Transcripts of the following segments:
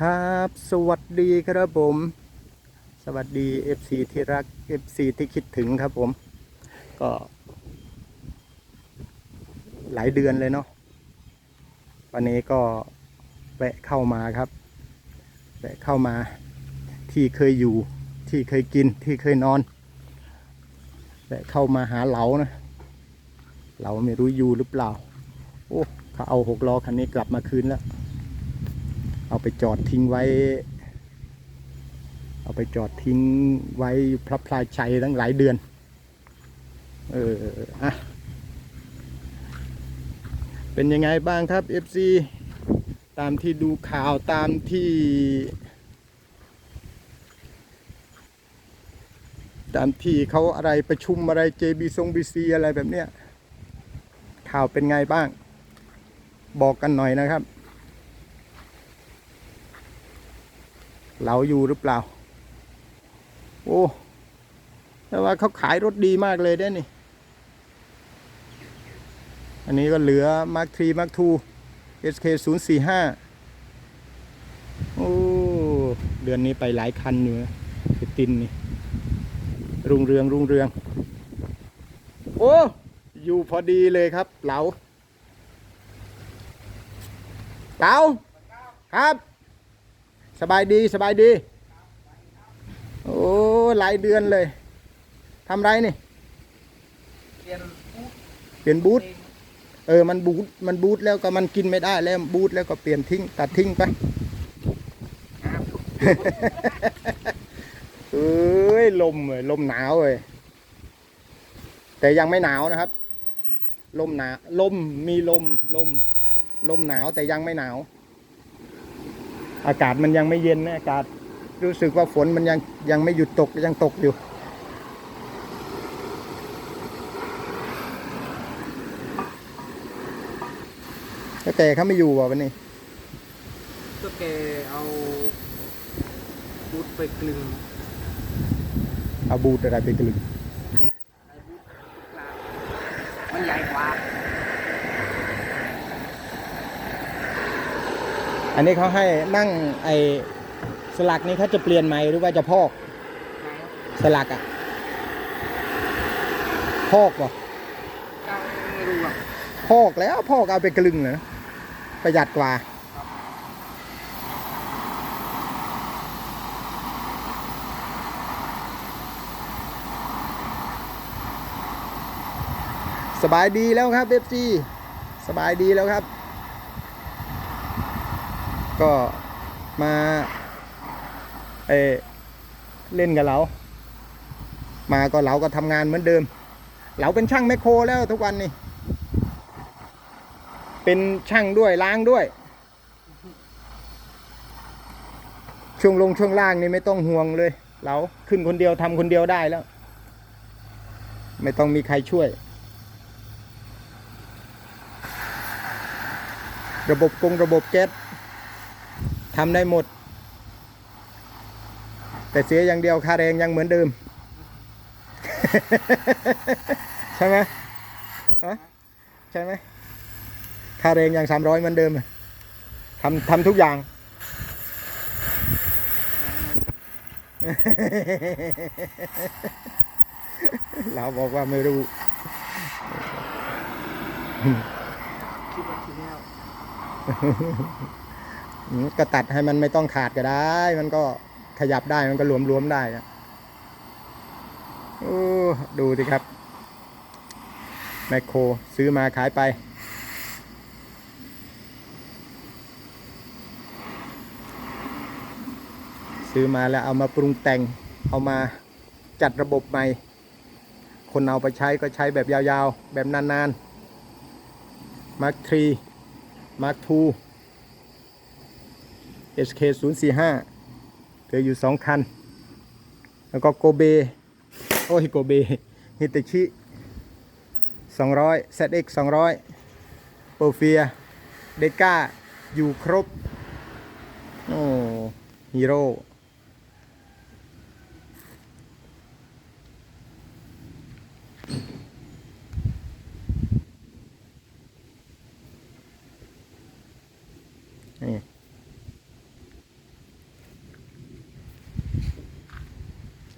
ครับสวัสดีครับผม สวัสดี FC ที่รัก FC ที่คิดถึงครับผม ก็ หลายเดือนเลยเนาะวันนี้ก็แวะเข้ามาครับแวะเข้ามาที่เคยอยู่ที่เคยกินที่เคยนอนแวะเข้ามาหาเหลานะเราไม่รู้อยู่หรือเปล่า โอ้เขาเอาหกล้อคันนี้กลับมาคืนแล้ว เอาไปจอดทิ้งไว้ เอาไปจอดทิ้งไว้พระพลายชัยตั้งหลายเดือน เอออะเป็นยังไงบ้างครับ FC ตามที่ดูข่าวตามที่ ตามที่เขาอะไรประชุมอะไร JB ทรง BC อะไรแบบเนี้ยข่าวเป็นไงบ้าง บอกกันหน่อยนะครับเราอยู่หรือเปล่า โอ้แต่ว่าเขาขายรถดีมากเลยเด้นี่ อันนี้ก็เหลือ Mark 3 Mark 2 SK 0 4 5โอ้ เดือนนี้ไปหลายคันอยู่นะคือตินนี่ รุ่งเรืองรุ่งเรือง โอ้ อยู่พอดีเลยครับเหลา เหลาครับ สบายดีสบายดี โอ้หลายเดือนเลยทำไรนี่เรียนเปลี่ยนบูทเออมันบูทมันบูทแล้วก็มันกินไม่ได้แล้วบูทแล้วก็เปลี่ยนทิ้ง ตัดทิ้งไปเอ้ยลมเลยลมหนาวเลยแต่ยังไม่หนาวนะครับ ลมหนาลมมีลมลม ลมหนาวแต่ยังไม่หนาว อากาศมันยังไม่เย็นนะอากาศรู้สึกว่าฝนมันยังยังไม่หยุดตกยังตกอยู่ แล้วแต่เขาไม่อยู่ว่ะวันนี้ก็แกเอาบูทไปกลึงเอาบูทอะไรไปกลึง ไอ้บูทกลางมันใหญ่กว่า อันนี้เขาให้นั่งไอสลักนี้เขาจะเปลี่ยนไหมหรือว่าจะพอกสลักอะพอกป่ะพอกแล้วพอกเอาไปกลึงเลยนะประหยัดกว่าสบายดีแล้วครับเอฟซีสบายดีแล้วครับ ก็มาเอเล่นกับเรา มาก็เราก็ทำงานเหมือนเดิม เราเป็นช่างแมคโครแล้วทุกวันนี้ เป็นช่างด้วยล้างด้วย ช่วงลงช่วงล่างนี่ไม่ต้องห่วงเลย เราขึ้นคนเดียวทำคนเดียวได้แล้ว ไม่ต้องมีใครช่วย ระบบกงระบบแก๊ส ทำได้หมด แต่เสียอย่างเดียวค่าแรงยังเหมือนเดิม ใช่ไหมฮะใช่ไหมค่าแรงยังสามร้อยเหมือนเดิมอะทำทำทุกอย่างเราบอกว่าไม่รู้คิดว่าทีแล้วอืม ก็ตัดให้มันไม่ต้องขาดก็ได้ มันก็ขยับได้มันก็หลวมๆได้นะโอ้ดูสิครับ แมคโครซื้อมาขายไป ซื้อมาแล้วเอามาปรุงแต่ง เอามาจัดระบบใหม่ คนเอาไปใช้ก็ใช้แบบยาวๆ แบบนานๆ Mark 3 Mark 2 SK 0 4 5เหลืออยู่สองคัน แล้วก็โกเบ โอ้ยโกเบฮิตาชิ200 ZX 200เปอร์เฟียเดก้าอยู่ครบ โอ้ฮีโร่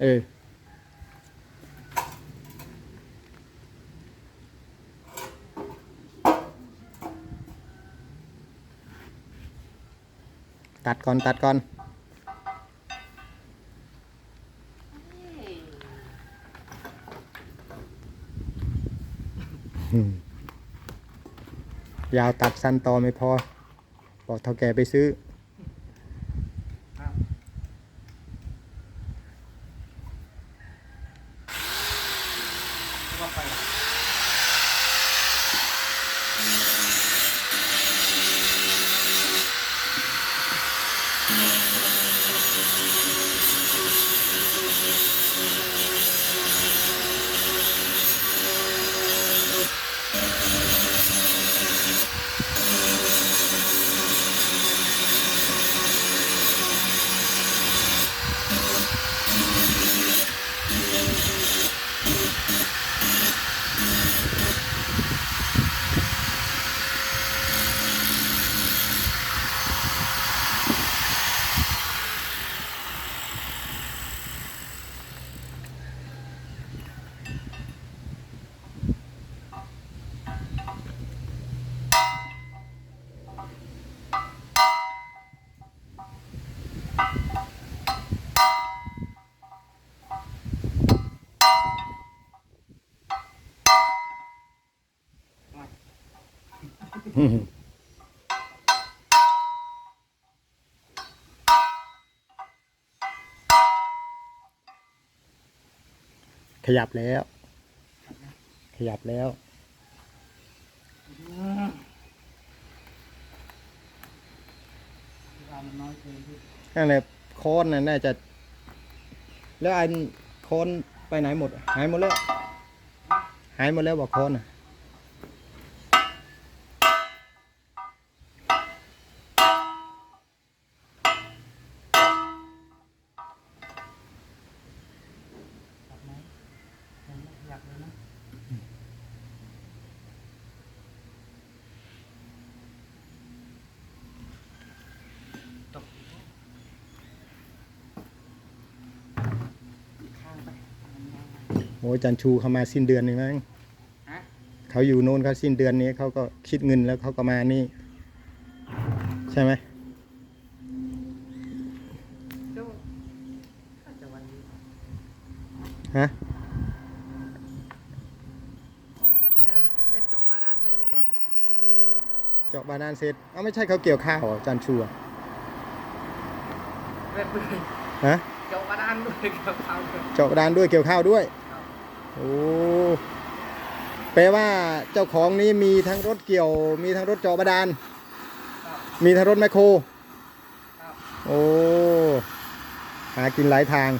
เออ ตัดก่อน ตัดก่อน ยาวตัดสั้นต่อไม่พอ บอกเท่าแก่ไปซื้อ ขยับแล้ว ขยับแล้ว นั่นแหละโคนน่ะน่าจะ แล้วอันโคนไปไหนหมด หายหมดแล้ว หายหมดแล้วบอกโคนน่ะ ขับไหมยังไม่ขยับเลยนะตกข้างไปมันยาว โอ้ยจันชูเขามาสิ้นเดือนนี่มั้งฮะเขาอยู่โน่นเขาสิ้นเดือนนี้เขาก็คิดเงินแล้วเขาก็มานี่ ใช่ไหมก็น่าจะวันนี้ฮะแล้วแค่จบบาดาลเสร็จเองเจาะบาดาลเสร็จเอาไม่ใช่เขาเกี่ยวข้าวเหรอจันชูอะเรื่อยฮะๆจบบาดาลด้วยกับเขาเลยเจาะบาดาลด้วยเกี่ยวข้าวด้วยครับ โอ้แปลว่าเจ้าของนี้มีทั้งรถเกี่ยว มีทั้งรถเจาะบาดาลครับมีทั้งรถแมคโครครับโอ้หากินหลายทาง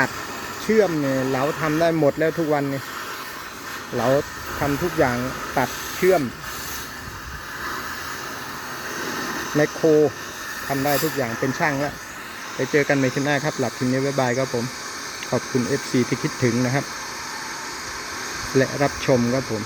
ตัด เชื่อมเนี่ยเราทำได้หมดแล้วทุกวันนี้เราทำทุกอย่างตัดเชื่อมแมคโครทำได้ทุกอย่างเป็นช่างแล้วไปเจอกันใหม่คลิปหน้าครับ หลับทีนี้บ๊ายบายครับผม ขอบคุณ FC ที่คิดถึงนะครับ และรับชมครับผม